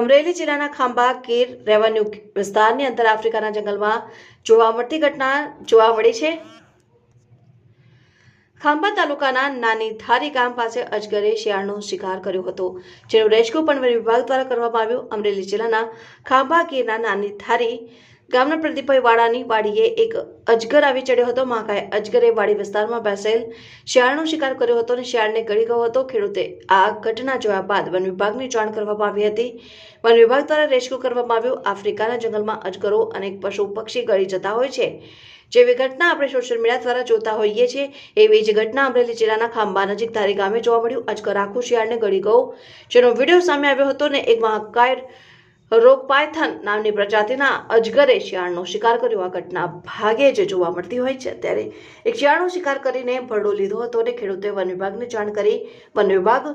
અમરેલી જિલ્લાના Khambha, care, revenue વિસ્તારની અંદર આફ્રિકાના જંગલમાં જોવા મળતી ઘટના જોવા મળી છે. ખાંભા તાલુકાના નાની ધારી ગામ પાસે અજગરે શિયાળનો શિકાર કર્યો હતો, જેનું રેસ્ક્યુ પણ વિભાગ દ્વારા કરવામાં આવ્યું. અમરેલી જિલ્લાના ખાંભા ગીરના નાની ધારી ગામના પ્રદીપભાઈ વાડાની વાડીએ એક અજગર આવી ચડ્યો હતો. મહાકાય અજગરે વાડી વિસ્તારમાં બેસેલ શિયાળનો શિકાર કર્યો હતો અને શિયાળને ગળી ગયો હતો. ખેડૂતે આ ઘટના જોયા બાદ વન વિભાગની જાણ કરવામાં આવી હતી. વન વિભાગ દ્વારા રેસ્ક્યુ કરવામાં આવ્યું. આફ્રિકાના જંગલમાં અજગરો અનેક પશુ પક્ષી ગળી જતા હોય છે. જેવી ઘટના આપણે સોશિયલ મીડિયા દ્વારા જોતા હોઈએ છીએ, એવી જ ઘટના અમરેલી જિલ્લાના ખાંભા નજીક ધારી ગામે જોવા મળ્યું. અજગર આખું શિયાળને ગળી ગયો. જેનો વીડિયો સામે આવ્યો હતો ને એક મહાકાય રોગપાયથન નામની પ્રજાતિના અજગરે શિયાળનો શિકાર કર્યો. આ ઘટના ભાગે જ જોવા મળતી હોય છે, ત્યારે એક શિયાળનો શિકાર કરીને ભરડો લીધો હતો અને ખેડૂતે વન વિભાગને જાણ કરી. વન વિભાગ